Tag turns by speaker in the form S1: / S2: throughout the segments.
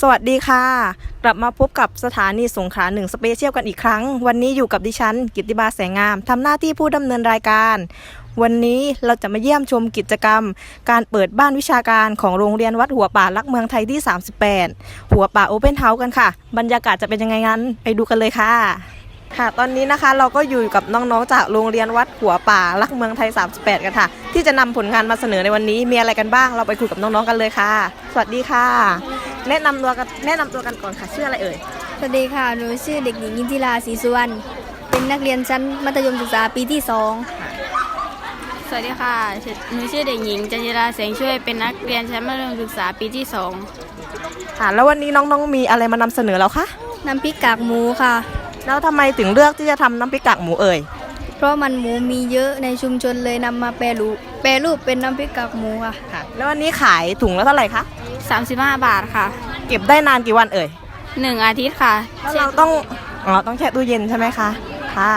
S1: สวัสดีค่ะ กลับมาพบกับสถานีสงขลาหนึ่งสเปเชียลกันอีกครั้ง วันนี้อยู่กับดิฉัน กิตติบาแสงงามทำหน้าที่ผู้ดำเนินรายการ วันนี้เราจะมาเยี่ยมชมกิจกรรม การเปิดบ้านวิชาการของโรงเรียนวัดหัวป่าลักเมืองไทยที่ 38 หัวป่าโอเพนเฮาส์กันค่ะ บรรยากาศจะเป็นยังไงงั้น ไปดูกันเลยค่ะค่ะ ตอนนี้นะคะเราก็อยู่กับน้องๆ จากโรงเรียนวัดหัวป่าลักเมืองไทย 38 กันค่ะ ที่จะนำผลงานมาเสนอในวันนี้มีอะไรกันบ้าง เราไปคุยกับน้องๆ กันเลยค่ะ สวัสดีค่ะ แนะนำตัวกันแนะนำตัวกันก่อนค่ะชื่ออะไรเอ่ย
S2: สวัสดีค่ะ หนูชื่อเด็กหญิงยินทิราศรีสุวรรณ เป็นนักเรียนชั้นมัธยมศึกษาปีที่สอง
S3: สวัสดีค่ะ หนูชื่อเด็กหญิงจันจิราแสงช่วย เป็นนักเรียนชั้นมัธยมศึกษาปีที่สอง
S1: ค่ะ แล้ววันนี้น้องๆมีอะไรมานำเสนอแล้วคะ
S2: น้ำพริกกากหมูค่ะ
S1: แล้วทำไมถึงเลือกที่จะทำน้ำพริกกากหมูเอ่ย
S2: เพราะมันหมูมีเยอะในชุมชนเลยนำมาแปรรูป แปรรูปเป็นน้ำพริกกากหมูค่ะ
S1: ค่ะ แล้ววันนี้ขายถุงละเท่าไหร่คะ
S3: 35 บาทค่ะ
S1: เก็บได้นานกี่วันเอ่ย
S3: 1 อาทิตย์ค่ะ
S1: แล้วเราต้องอ๋อต้องแช่ตู้เย็นใช่ไหมคะ ค่ะ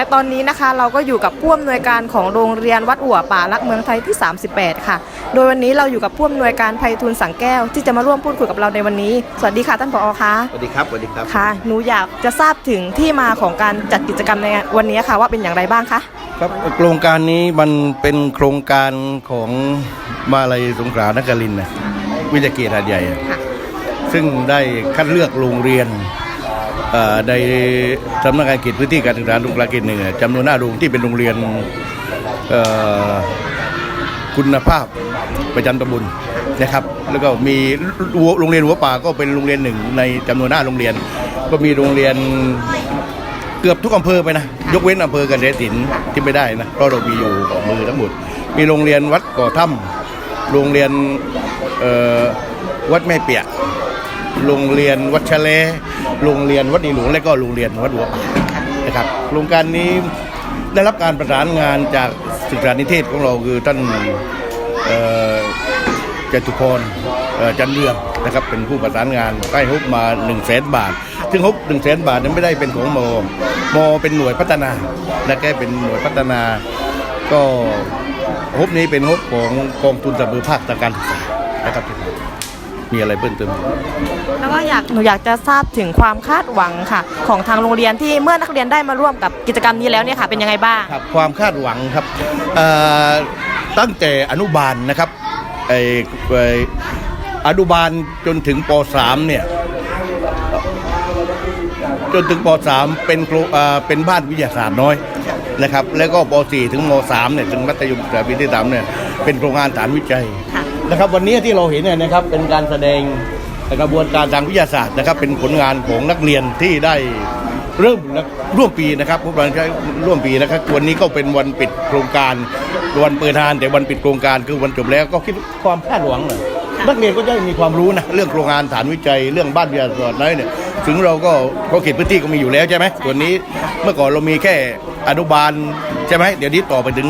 S1: ค่ะในตอนนี้นะคะ เราก็อยู่กับผู้อำนวยการของโรงเรียนวัดอั่วป่ารักเมืองไทยที่ 38 ค่ะ โดยวันนี้เราอยู่กับผู้อำนวยการไพฑูรย์สังแก้ว ที่จะมาร่วมพูดคุยกับเราในวันนี้ สวัสดีค่ะท่านผอคะ
S4: สวัสดีครับสวัสดีครับ
S1: ค่ะหนูอยากจะทราบถึงที่มาของการจัดกิจกรรมในวันนี้ค่ะ ว่าเป็นอย่างไรบ้างคะ
S4: ครับโครงการนี้มันเป็นโครงการของมาลัยสงขลานครินทร์นะวิทยาเกียรติหาดใหญ่
S1: ค่ะ
S4: ซึ่งได้คัดเลือกโรงเรียนเอ่อ ในสำนักงานเขตพื้นที่การศึกษาสงขลาเขตหนึ่งจำนวนหน้าโรงที่เป็นโรงเรียนคุณภาพประจำตำบลนะครับ แล้วก็มีโรงเรียนหัวป่าก็เป็นโรงเรียนหนึ่งในจำนวนหน้าโรงเรียน ก็มีโรงเรียนเกือบทุกอำเภอไปนะ ยกเว้นอำเภอเกษตรศิลป์ที่ไม่ได้นะเพราะเรามีอยู่กับมือทั้งหมด มีโรงเรียนวัดก่อถ้ำโรงเรียนวัดแม่เปียก โรงเรียนวัดชะเลโรงเรียนวัดนีหลวงและก็โรงเรียนวัดหัวป่านะครับโครงการนี้ได้รับการประสานงานจากศึกษานิเทศของเราคือท่านเจตุพรจันเรืองนะครับเป็นผู้ประสานงานได้ฮุบมา1นึ่งแสนบาท ซึ่งฮุบหนึ่งแสนบาทนั้นไม่ได้เป็นของมอมอเป็นหน่วยพัฒนาและแกเป็นหน่วยพัฒนาก็ฮุบนี้เป็นฮุบของกองทุนสับสนุนภาคทางการศึกษานะครับ มีอะไรเพิ่มเติม
S1: แล้วก็อยากหนูอยากจะทราบถึงความคาดหวังค่ะ ของทางโรงเรียนที่เมื่อนักเรียนได้มาร่วมกับกิจกรรมนี้แล้วเนี่ยค่ะ เป็นยังไงบ้าง
S4: ครับความคาดหวังครับเอ่อตั้งแต่อนุบาลนะครับไอ้ไอ้อนุบาลจนถึงป .3 เนี่ย จนถึงป .3 เป็นครูเอ่อเป็นบ้านวิทยาศาสตร์น้อยนะครับ แล้วก็ป .4 ถึงม .3 เนี่ยถึงมัธยมศึกษาปีที่3เนี่ยเป็นโครงงานฐานวิจัย
S1: ค่ะ
S4: นะครับวันนี้ที่เราเห็นเนี่ยนะครับเป็นการแสดงกระบวนการทางวิทยาศาสตร์นะครับ เป็นผลงานของนักเรียนที่ได้เริ่มร่วมปีนะครับพวกเราใช้ร่วมปีนะครับวันนี้ก็เป็นวันปิดโครงการวันเปิดงานแต่วันปิดโครงการคือวันจบแล้วก็คิดความคาดหวังหน่อยนักเรียนก็จะมีความรู้นะเรื่องโครงงานฐานวิจัยเรื่องบ้านวิทยาศาสตร์น้อยเนี่ยถึงเราก็เขาเขตพื้นที่ก็มีอยู่แล้วใช่ไหมส่วนนี้เมื่อก่อนเรามีแค่อนุบาลใช่ไหมเดี๋ยวนี้ต่อไปถึง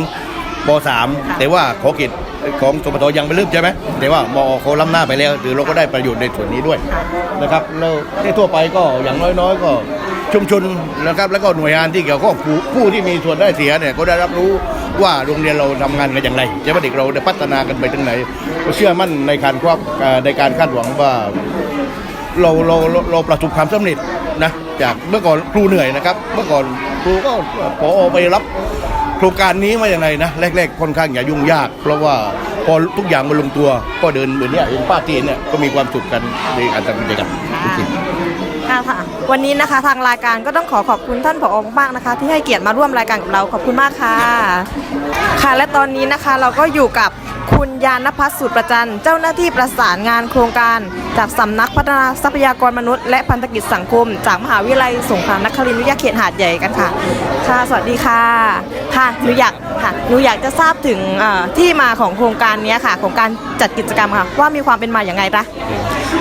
S4: ป .3 แต่ว่าขอเขต ของสปทยังไม่เริ่มใช่ไหมแต่ว่ามอเขาล้ำหน้าไปแล้วหรือเราก็ได้ประโยชน์ในส่วนนี้ด้วยนะครับแล้วที่ทั่วไปก็อย่างน้อยๆ ก็ชุมชนนะครับแล้วก็หน่วยงานที่เกี่ยวข้องผู้ผู้ที่มีส่วนได้เสียเนี่ยก็ได้รับรู้ว่าโรงเรียนเราทำงานกันอย่างไรใช่ไหมเด็กเราได้พัฒนากันไปถึงไหนเชื่อมั่นในการควบเอ่อในการคาดหวังว่าเราเราเราเราประสบความสำเร็จนะจากเมื่อก่อนครูเหนื่อยนะครับ เมื่อก่อนครูก็พอไปรับ โครงการนี้มาอย่างไรนะแรกๆค่อนข้างอย่ายุ่งยาก เพราะว่าพอทุกอย่างมาลงตัวก็เดินเหมือนเนี้ยเห็นป้าที่เนี่ยก็มีความสุขกันในการทำกิจกรรมจริงๆ
S1: ค่ะค่ะ วันนี้นะคะทางรายการก็ต้องขอขอบคุณท่านผอมากๆนะคะ ที่ให้เกียรติมาร่วมรายการกับเราขอบคุณมากค่ะ ค่ะและตอนนี้นะคะเราก็อยู่กับ คุณยานพัฒน์สุดประจันเจ้าหน้าที่ประสานงานโครงการ จากสำนักพัฒนาทรัพยากรมนุษย์และพันธกิจสังคม จากมหาวิทยาลัยสงขลานครินทร์วิทยาเขตหาดใหญ่กันค่ะ ค่ะ สวัสดีค่ะ ค่ะหนูอยากค่ะหนูอยากจะทราบถึงเอ่อที่มาของโครงการเนี้ยค่ะ ของการจัดกิจกรรมค่ะ ว่ามีความเป็นมาอย่างไงปะ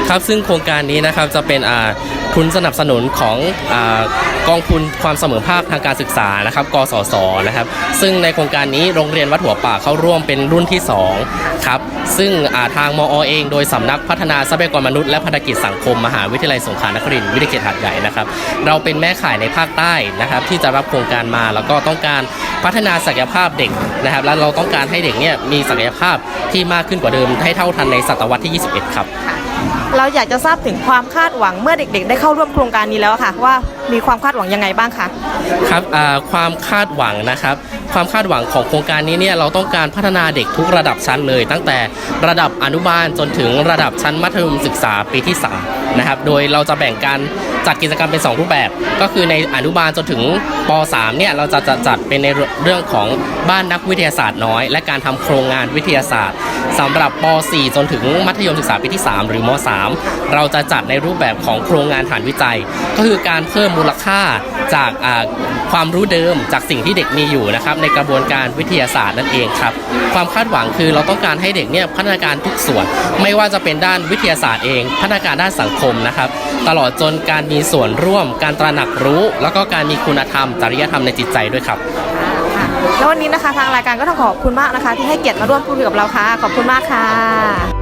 S5: ครับซึ่งโครงการนี้นะครับจะเป็นอ่าทุนสนับสนุนของอากองทุนความเสมอภาคทางการศึกษานะครับ กสศนะครับ ซึ่งในโครงการนี้โรงเรียนวัดหัวป่าเข้าร่วมเป็นรุ่นที่2ครับซึ่งอ่าทางมอเอง โดยสำนักพัฒนาทรัพยากรมนุษย์และพัฒนกิจสังคม มหาวิทยาลัยสงขลานครินทร์วิทยาเขตหาดใหญ่นะครับ เราเป็นแม่ข่ายในภาคใต้นะครับ ที่จะรับโครงการมาแล้วก็ต้องการพัฒนาศักยภาพเด็กนะครับ และเราต้องการให้เด็กเนี่ยมีศักยภาพที่มากขึ้นกว่าเดิมให้เท่าทันในศตวรรษที่ 21 ครับ
S1: เราอยากจะทราบถึงความคาดหวังเมื่อเด็กๆ ได้เข้าร่วมโครงการนี้แล้วค่ะ ว่ามีความคาดหวังยังไงบ้างคะ
S5: ครับอ่าความคาดหวังนะครับ ความคาดหวังของโครงการนี้เนี่ยเราต้องการพัฒนาเด็กทุกระดับชั้นเลย ตั้งแต่ระดับอนุบาลจนถึงระดับชั้นมัธยมศึกษาปีที่3นะครับโดยเราจะแบ่งการจัดกิจกรรมเป็น 2 รูปแบบ ก็คือในอนุบาลจนถึงป .3 เนี่ยเราจะจะจัดเป็นในเรื่องของบ้านนักวิทยาศาสตร์น้อย และการทำโครงงานวิทยาศาสตร์สำหรับป .4 จนถึงมัธยมศึกษาปีที่ 3 หรือม .3 เราจะจัดในรูปแบบของโครงงานฐานวิจัย ก็คือการเพิ่มมูลค่าจากความรู้เดิมจากสิ่งที่เด็กมีอยู่นะครับในกระบวนการวิทยาศาสตร์นั่นเองครับ ความคาดหวังคือเราต้องการให้เด็กเนี่ยพัฒนาการทุกส่วน ไม่ว่าจะเป็นด้านวิทยาศาสตร์เอง พัฒนาการด้านสังคมนะครับ ตลอดจนการมีส่วนร่วม การตระหนักรู้ แล้วก็การมีคุณธรรม จริยธรรมในจิตใจด้วยครับ
S1: แล้ววันนี้นะคะทางรายการก็ต้องขอบคุณมากนะคะ ที่ให้เกียรติมาร่วมพูดคุยกับเราค่ะ ขอบคุณมากค่ะ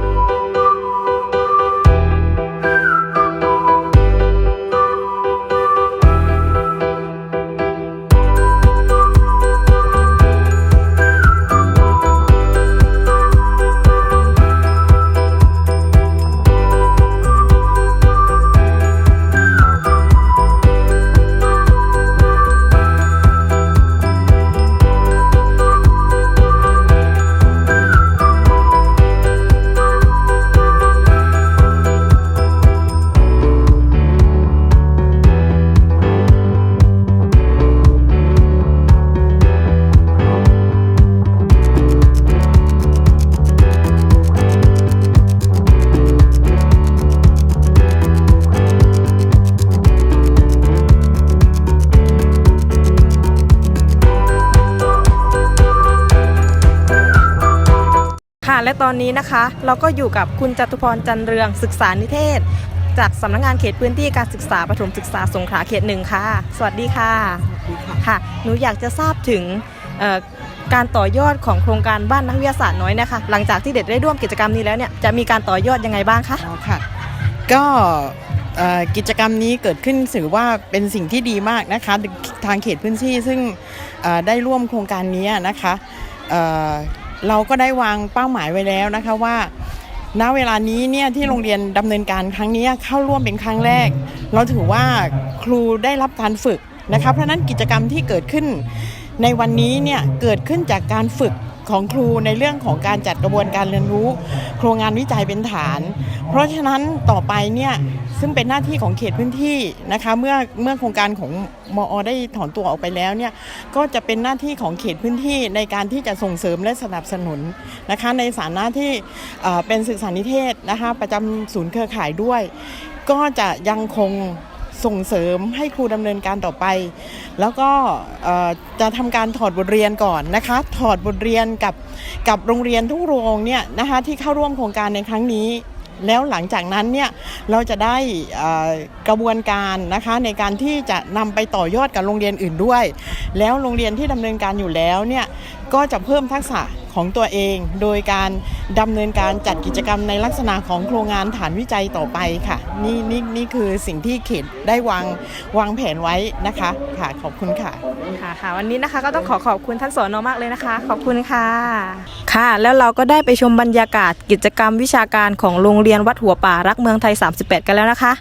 S1: และตอนนี้นะคะ เราก็อยู่กับคุณจตุพรจันเรืองศึกษานิเทศ จากสำนักงานเขตพื้นที่การศึกษาประถมศึกษาสงขลาเขตหนึ่งค่ะ สวัสดีค่ะค่ะ หนูอยากจะทราบถึงเอ่อการต่อยอดของโครงการบ้านนักวิทยาศาสตร์น้อยนะคะ หลังจากที่เด็กได้ร่วมกิจกรรมนี้แล้วเนี่ยจะมีการต่อยอดยังไงบ้างคะ
S6: อ๋อค่ะ ก็เอ่อกิจกรรมนี้เกิดขึ้นถือว่าเป็นสิ่งที่ดีมากนะคะทางเขตพื้นที่ซึ่งเอ่อได้ร่วมโครงการนี้นะคะ เราก็ได้วางเป้าหมายไว้แล้วนะคะว่าณเวลานี้เนี่ยที่โรงเรียนดำเนินการครั้งนี้เข้าร่วมเป็นครั้งแรก เราถือว่าครูได้รับการฝึกนะคะเพราะนั้นกิจกรรมที่เกิดขึ้นในวันนี้เนี่ยเกิดขึ้นจากการฝึก ของครูในเรื่องของการจัดกระบวนการเรียนรู้ โครงงานวิจัยเป็นฐาน เพราะฉะนั้นต่อไปเนี่ยซึ่งเป็นหน้าที่ของเขตพื้นที่นะคะเมื่อเมื่อโครงการของมอได้ถอนตัวออกไปแล้วเนี่ยก็จะเป็นหน้าที่ของเขตพื้นที่ในการที่จะส่งเสริมและสนับสนุนนะคะในฐานะที่เป็นศึกษานิเทศนะคะประจำศูนย์เครือข่ายด้วย ก็จะยังคง ส่งเสริมให้ครูดำเนินการต่อไป แล้วก็จะทำการถอดบทเรียนก่อนนะคะ ถอดบทเรียนกับกับโรงเรียนทุกโรงเนี่ยนะคะที่เข้าร่วมโครงการในครั้งนี้แล้วหลังจากนั้นเนี่ยเราจะได้กระบวนการนะคะในการที่จะนำไปต่อยอดกับโรงเรียนอื่นด้วย แล้วโรงเรียนที่ดำเนินการอยู่แล้วเนี่ยก็จะเพิ่มทักษะของตัวเอง โดยการ ดำเนินการจัดกิจกรรมในลักษณะของโครงงานฐานวิจัยต่อไปค่ะ นี่นี่นี่คือสิ่งที่เขตได้วางวางแผนไว้นะคะค่ะขอบคุณค่ะ
S1: ค่ะค่ะวันนี้นะคะก็ต้องขอขอบคุณท่านสอนอมากเลยนะคะ ขอบคุณค่ะ ค่ะ แล้วเราก็ได้ไปชมบรรยากาศกิจกรรมวิชาการของโรงเรียนวัดหัวป่ารักเมืองไทย 38 กันแล้วนะคะ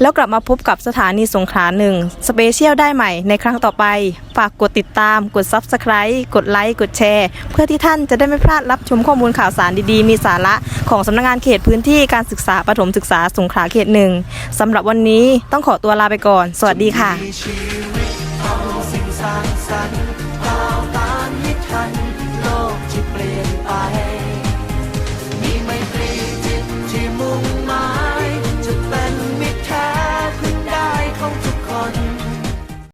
S1: แล้วกลับมาพบกับสถานีสงขลาหนึ่งสเปเชียลได้ใหม่ในครั้งต่อไป ฝากกดติดตาม กด Subscribe กดไลค์กดแชร์ เพื่อที่ท่านจะได้ไม่พลาดรับชมข้อมูลข่าวสารดีๆ มีสาระของสำนักงานเขตพื้นที่การศึกษาประถมศึกษาสงขลาเขตหนึ่งสำหรับวันนี้ต้องขอตัวลาไปก่อน สวัสดีค่ะ